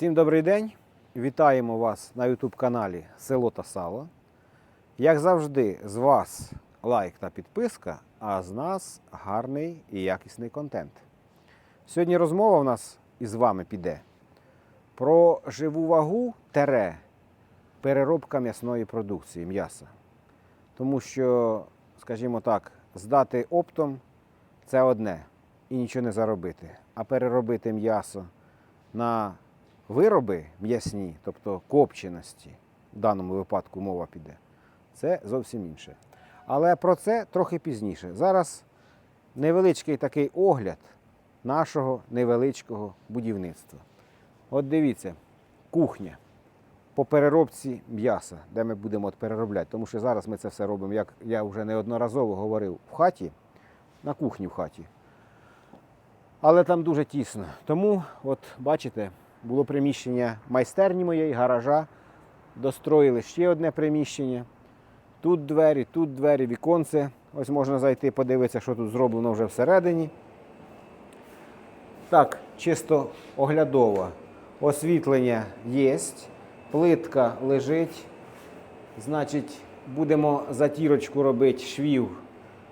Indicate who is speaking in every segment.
Speaker 1: Всім добрий день. Вітаємо вас на YouTube каналі Село та Сало. Як завжди, з вас лайк та підписка, а з нас гарний і якісний контент. Сьогодні розмова у нас із вами піде про живу вагу тере переробка м'ясної продукції м'яса. Тому що, скажімо так, здати оптом це одне і нічого не заробити. А переробити м'ясо на вироби м'ясні, тобто копченості, в даному випадку мова піде, це зовсім інше. Але про це трохи пізніше. Зараз невеличкий такий огляд нашого невеличкого будівництва. От дивіться, кухня по переробці м'яса, де ми будемо от переробляти. Тому що зараз ми це все робимо, як я вже неодноразово говорив, в хаті, на кухні в хаті. Але там дуже тісно. Тому, от бачите, було приміщення майстерні моєї, гаража. Достроїли ще одне приміщення. Тут двері, тут двері, віконце. Ось можна зайти, подивитися, що тут зроблено вже всередині. Так, чисто оглядово. Освітлення є, плитка лежить. Значить, будемо затірочку робити швів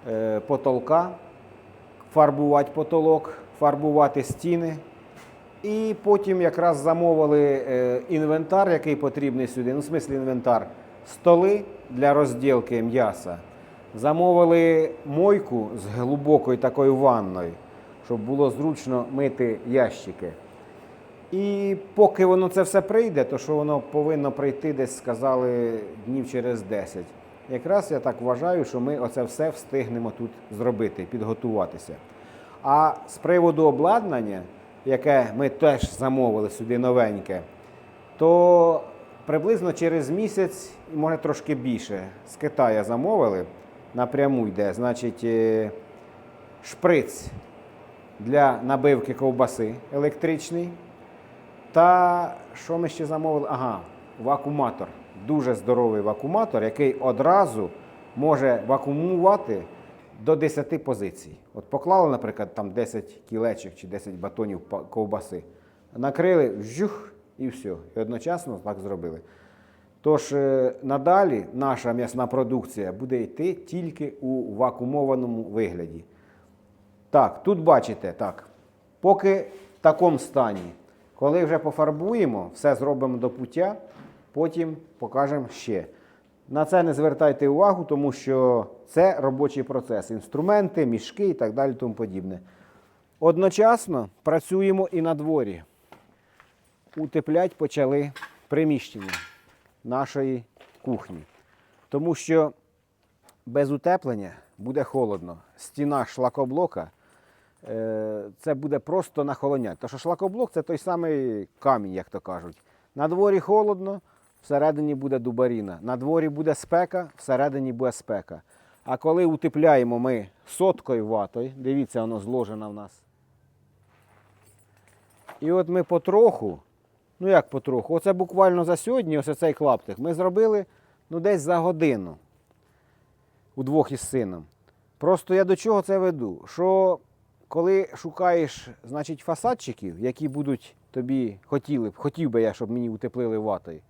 Speaker 1: е, потолка, фарбувати потолок, фарбувати стіни. І потім якраз замовили е, інвентар, який потрібний сюди. Ну, в смислі інвентар. Столи для розділки м'яса. Замовили мойку з глибокою такою ванною, щоб було зручно мити ящики. І поки воно це все прийде, то що воно повинно прийти десь, сказали, днів через 10. Якраз я так вважаю, що ми оце все встигнемо тут зробити, підготуватися. А з приводу обладнання, яке ми теж замовили сюди новеньке, то приблизно через місяць, може трошки більше, з Китаю замовили, напряму йде, значить, е, шприц для набивки ковбаси електричний. Та що ми ще замовили? Ага, вакууматор. Дуже здоровий вакууматор, який одразу може вакуумувати до 10 позицій. От поклали, наприклад, там 10 кілечок чи 10 батонів ковбаси, накрили вжух і все. І одночасно так зробили. Тож е, надалі наша м'ясна продукція буде йти тільки у вакуумованому вигляді. Так, тут бачите, так. Поки в такому стані. Коли вже пофарбуємо, все зробимо до пуття, потім покажемо ще. На це не звертайте увагу, тому що це робочий процес. Інструменти, мішки і так далі. Тому подібне. Одночасно працюємо і на дворі. Утеплять почали приміщення нашої кухні. Тому що без утеплення буде холодно. Стіна шлакоблока е, це буде просто нахолонять. Тому що шлакоблок це той самий камінь, як то кажуть. На дворі холодно, всередині буде дубаріна. На дворі буде спека, всередині буде спека. А коли утепляємо ми соткою ватою, дивіться, воно зложено в нас. І от ми потроху, ну як потроху, оце буквально за сьогодні, ось цей клаптик, ми зробили ну, десь за годину удвох із сином. Просто я до чого це веду? Що коли шукаєш значить, фасадчиків, які будуть тобі хотіли б, хотів би я, щоб мені утеплили ватою,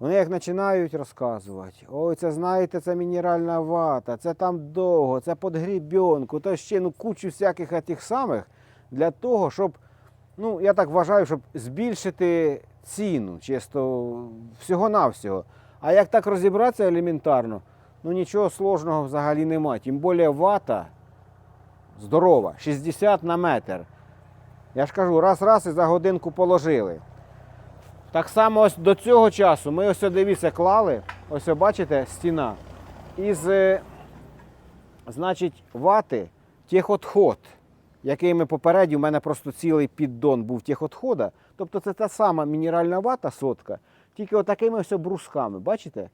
Speaker 1: вони як починають розказувати, ой, це знаєте, це мінеральна вата, це там довго, це під грібенку, то ще ну, кучу всяких тих самих для того, щоб, ну, я так вважаю, щоб збільшити ціну, чисто всього-навсього. А як так розібратися елементарно, ну нічого сложного взагалі немає. Тим більше вата здорова, 60 на метр. Я ж кажу, раз-раз і за годинку положили. Так само ось до цього часу ми ось дивіться клали, ось бачите, стіна. Із, е, значить, вати техотход, який ми попередньо, у мене просто цілий піддон був техотхода. Тобто це та сама мінеральна вата сотка, тільки отакими ось брусками, бачите?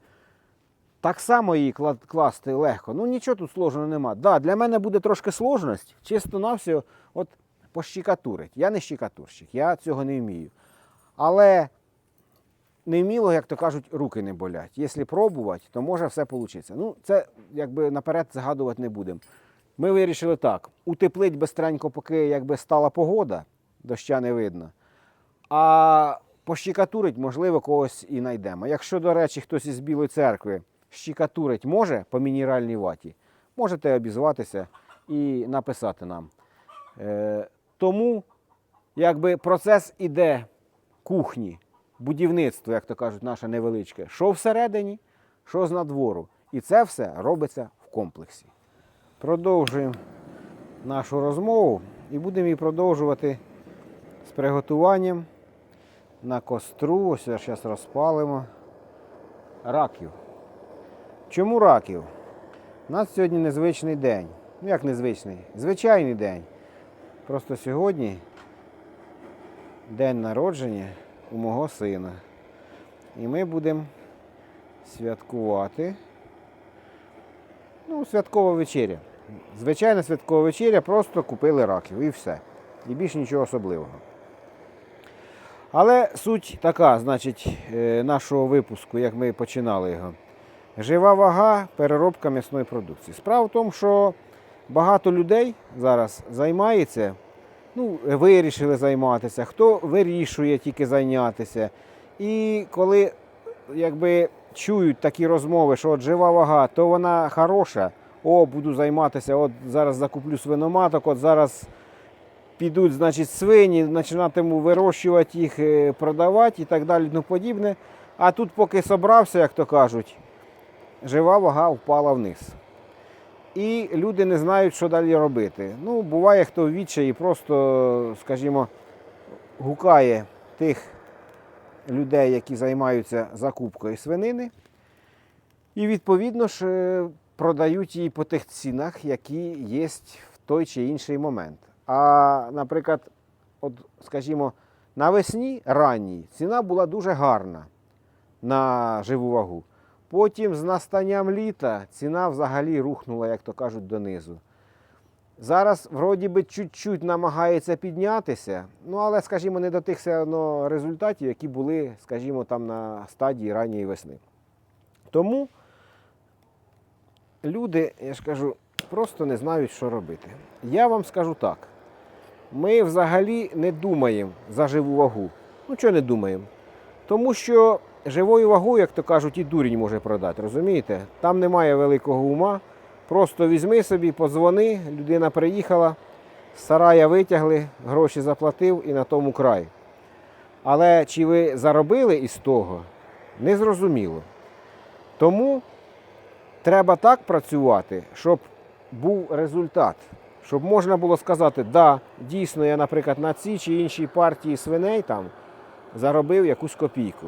Speaker 1: Так само її класти легко. Ну нічого тут сложного нема. Да, для мене буде трошки сложність, чисто навсього от пощікатурить. Я не щікатурщик, я цього не вмію. Але не вміло, як то кажуть, руки не болять. Якщо пробувати, то може все вийде. Ну, це якби наперед загадувати не будемо. Ми вирішили так: утеплить бистренько, поки якби стала погода, доща не видно. А пощікатурить, можливо, когось і знайдемо. Якщо, до речі, хтось із Білої церкви щікатурить може по мінеральній ваті, можете обізватися і написати нам. Е, тому якби процес іде кухні, будівництво, як то кажуть, наше невеличке, що всередині, що з надвору. І це все робиться в комплексі. Продовжуємо нашу розмову і будемо її продовжувати з приготуванням на костру. Ось зараз розпалимо раків. Чому раків? У нас сьогодні незвичний день. Ну як незвичний? Звичайний день. Просто сьогодні день народження у мого сина. І ми будемо святкувати. Ну, святкова вечеря. Звичайна святкова вечеря, просто купили раків і все. І більше нічого особливого. Але суть така, значить, е, нашого випуску, як ми починали його. Жива вага, переробка м'ясної продукції. Справа в тому, що багато людей зараз займається, ну, вирішили займатися, хто вирішує тільки зайнятися. І коли якби, чують такі розмови, що от жива вага, то вона хороша, о, буду займатися, от зараз закуплю свиноматок, от зараз підуть значить, свині, починатиму вирощувати їх, е, продавати і так далі, тому подібне. А тут, поки собрався, як то кажуть, жива вага впала вниз. І люди не знають, що далі робити. Ну, буває, хто в відчаї просто, скажімо, гукає тих людей, які займаються закупкою свинини. І відповідно ж е, продають її по тих цінах, які є в той чи інший момент. А, наприклад, от, скажімо, навесні ранній ціна була дуже гарна на живу вагу. Потім з настанням літа ціна взагалі рухнула, як то кажуть, донизу. Зараз, вроді би, чуть-чуть намагається піднятися, ну але, скажімо, не до тих все одно результатів, які були, скажімо, там на стадії ранньої весни. Тому люди, я ж кажу, просто не знають, що робити. Я вам скажу так: ми взагалі не думаємо за живу вагу. Ну, чого не думаємо? Тому що живою вагою, як то кажуть, і дурень може продати, розумієте? Там немає великого ума. Просто візьми собі, подзвони, людина приїхала, з сарая витягли, гроші заплатив і на тому край. Але чи ви заробили із того, не зрозуміло. Тому треба так працювати, щоб був результат. Щоб можна було сказати, да, дійсно, я, наприклад, на цій чи іншій партії свиней там заробив якусь копійку.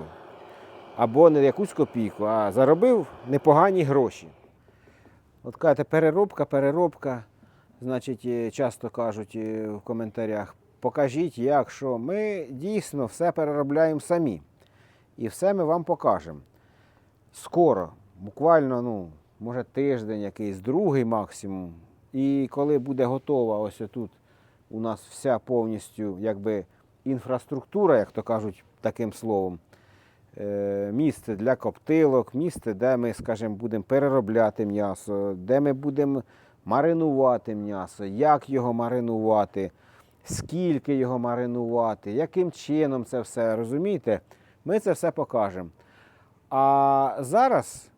Speaker 1: Або не якусь копійку, а заробив непогані гроші. От кажете, переробка, переробка. Значить, е, часто кажуть е, в коментарях, покажіть, як що. Ми дійсно все переробляємо самі. І все ми вам покажемо. Скоро, буквально, ну, може, тиждень, якийсь, другий максимум. І коли буде готова ось тут у нас вся повністю якби, інфраструктура, як то кажуть таким словом, місце для коптилок, місце, де ми, скажімо, будемо переробляти м'ясо, де ми будемо маринувати м'ясо, як його маринувати, скільки його маринувати, яким чином це все, розумієте? Ми це все покажемо. А зараз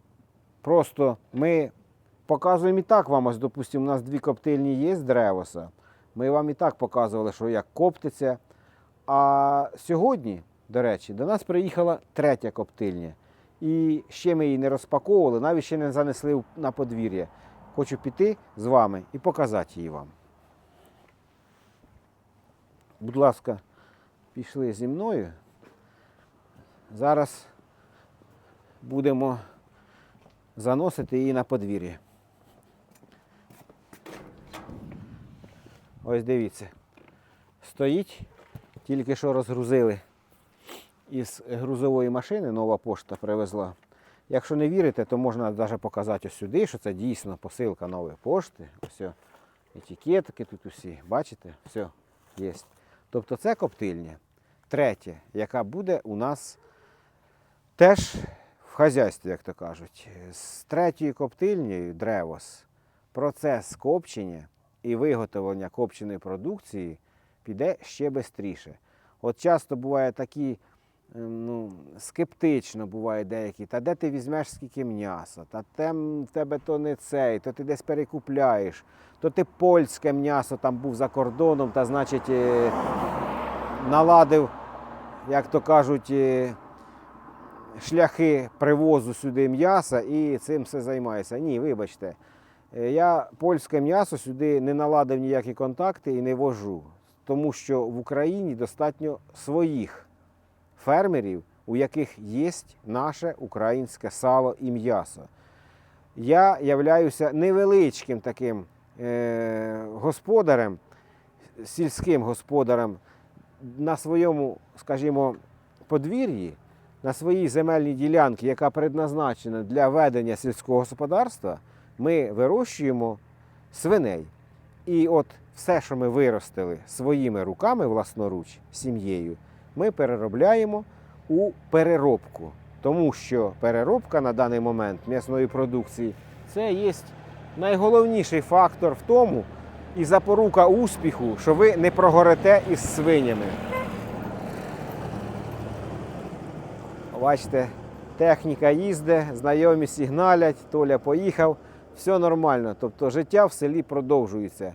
Speaker 1: просто ми показуємо і так вам, ось, допустимо, у нас дві коптильні є з древоса. Ми вам і так показували, що як коптиться. А сьогодні, до речі, до нас приїхала третя коптильня. І ще ми її не розпаковували, навіть ще не занесли на подвір'я. Хочу піти з вами і показати її вам. Будь ласка, пішли зі мною. Зараз будемо заносити її на подвір'я. Ось дивіться. Стоїть, тільки що розгрузили із грузової машини, нова пошта привезла. Якщо не вірите, то можна навіть показати ось сюди, що це дійсно посилка нової пошти. О, етикетки тут усі, бачите, все є. Тобто це коптильня. Третя, яка буде у нас теж в хазяйстві, як то кажуть. З третьою коптильнею Древос процес копчення і виготовлення копченої продукції піде ще швидше. От часто буває такі ну, скептично буває деякі. Та де ти візьмеш скільки м'яса? Та тем в тебе то не цей, то ти десь перекупляєш, то ти польське м'ясо там був за кордоном, та значить е, наладив, як то кажуть, е, шляхи привозу сюди м'яса і цим все займається. Ні, вибачте. Е, Я польське м'ясо сюди не наладив ніякі контакти і не вожу, тому що в Україні достатньо своїх фермерів, у яких є наше українське сало і м'ясо. Я являюся невеличким таким е, господарем, сільським господарем на своєму, скажімо, подвір'ї, на своїй земельній ділянці, яка предназначена для ведення сільського господарства, ми вирощуємо свиней. І от все, що ми виростили своїми руками власноруч, сім'єю, ми переробляємо у переробку. Тому що переробка на даний момент м'ясної продукції це є найголовніший фактор в тому і запорука успіху, що ви не прогорите із свинями. Бачите, техніка їздить, знайомі сигналять, Толя поїхав, все нормально. Тобто життя в селі продовжується.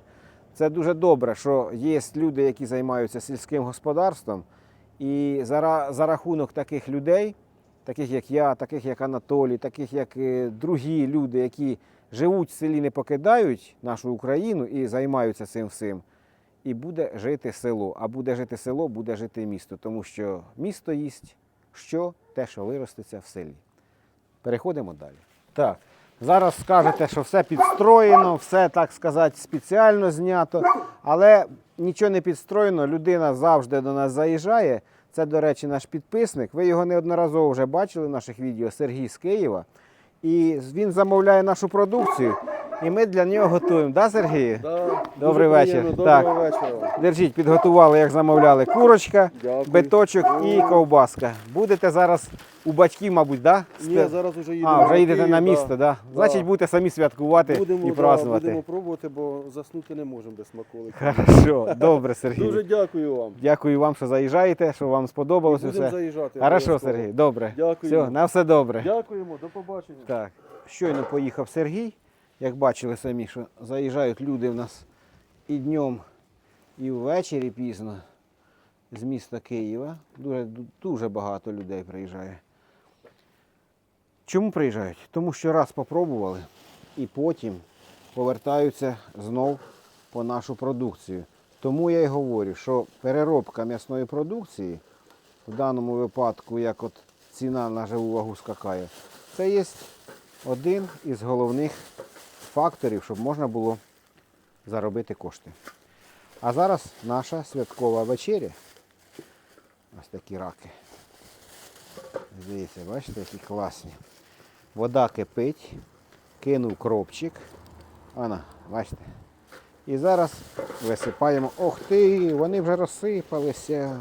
Speaker 1: Це дуже добре, що є люди, які займаються сільським господарством, і за, за рахунок таких людей, таких як я, таких як Анатолій, таких як е, другі люди, які живуть в селі, не покидають нашу Україну і займаються цим всім. І буде жити село. А буде жити село, буде жити місто. Тому що місто їсть що те, що виростеться в селі. Переходимо далі. Так. Зараз скажете, що все підстроєно, все, так сказати, спеціально знято, але нічого не підстроєно. Людина завжди до нас заїжджає. Це, до речі, наш підписник. Ви його неодноразово вже бачили в наших відео Сергій з Києва. І він замовляє нашу продукцію, і ми для нього готуємо. Да, Сергію?
Speaker 2: Да,
Speaker 1: Добрий вечір. Так.
Speaker 2: Доброго вечора.
Speaker 1: Держіть, підготували, як замовляли, курочка,
Speaker 2: Дякую.
Speaker 1: биточок і ковбаска. Будете зараз у батьків, мабуть, да?
Speaker 2: Ні, зараз вже їдемо.
Speaker 1: А, вже їдете на
Speaker 2: да.
Speaker 1: місто, да? Значить, будете самі святкувати
Speaker 2: Будемо,
Speaker 1: і
Speaker 2: да, будемо пробувати, бо заснути не можемо без смаколика.
Speaker 1: Хорошо, добре, Сергій.
Speaker 2: Дуже дякую вам.
Speaker 1: Дякую вам, що заїжджаєте, що вам сподобалося
Speaker 2: Будемо
Speaker 1: все.
Speaker 2: заїжджати.
Speaker 1: Хорошо. Сергій, добре.
Speaker 2: Дякуємо.
Speaker 1: Все, на все добре.
Speaker 2: Дякуємо, до побачення.
Speaker 1: Так, щойно поїхав Сергій. Як бачили самі, що заїжджають люди в нас і днем, і ввечері пізно з міста Києва. Дуже, дуже багато людей приїжджає. Чому приїжджають? Тому що раз попробували і потім повертаються знов по нашу продукцію. Тому я й говорю, що переробка м'ясної продукції, в даному випадку, як от ціна на живу вагу скакає, це є один із головних факторів, щоб можна було заробити кошти. А зараз наша святкова вечеря. Ось такі раки. Дивіться, бачите, які класні. Вода кипить, кинув кропчик. Ана, бачите. І зараз висипаємо. Ох ти, вони вже розсипалися.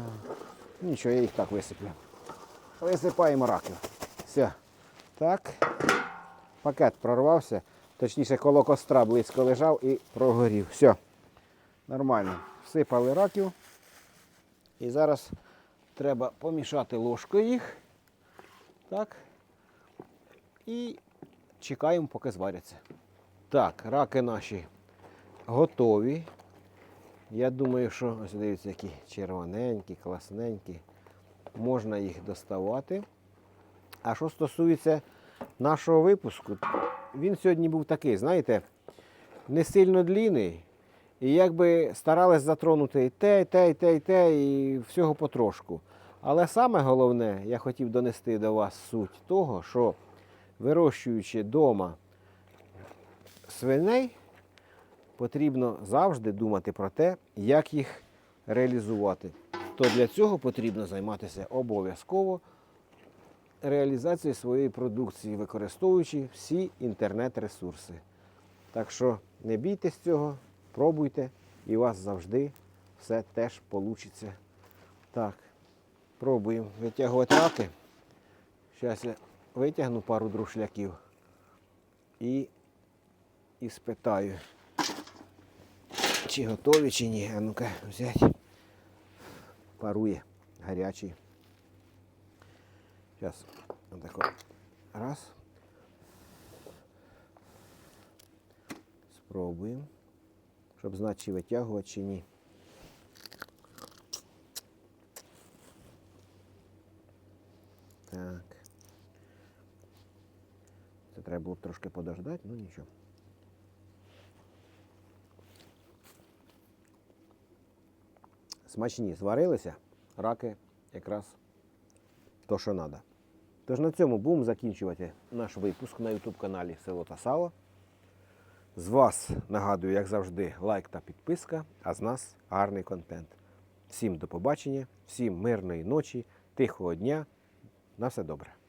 Speaker 1: Нічого, я їх так висиплю. Висипаємо раків. Все. Так. Пакет прорвався. Точніше, коло костра близько лежав і прогорів. Все. Нормально. Всипали раків. І зараз треба помішати ложкою їх. Так. І чекаємо, поки зваряться. Так, раки наші готові. Я думаю, що ось дивіться, які червоненькі, класненькі. Можна їх доставати. А що стосується нашого випуску, він сьогодні був такий, знаєте, не сильно длінний. І якби старались затронути і те, і те, і те, і те, і всього потрошку. Але саме головне, я хотів донести до вас суть того, що вирощуючи вдома свиней, потрібно завжди думати про те, як їх реалізувати. То для цього потрібно займатися обов'язково реалізацією своєї продукції, використовуючи всі інтернет-ресурси. Так що не бійтесь цього, пробуйте, і у вас завжди все теж вийде. Так, пробуємо витягувати раки. Зараз я витягну пару друшляків і, і спитаю, чи готові, чи ні. А ну-ка, взять. Парує гарячий. Зараз отако. Раз. Спробуємо. Щоб знати, чи витягувати, чи ні. Так. Це треба було трошки подождати, ну нічого. Смачні зварилися, раки якраз то, що треба. Тож на цьому будемо закінчувати наш випуск на YouTube каналі Село та Сало. З вас нагадую, як завжди, лайк та підписка, а з нас гарний контент. Всім до побачення, всім мирної ночі, тихого дня. На все добре.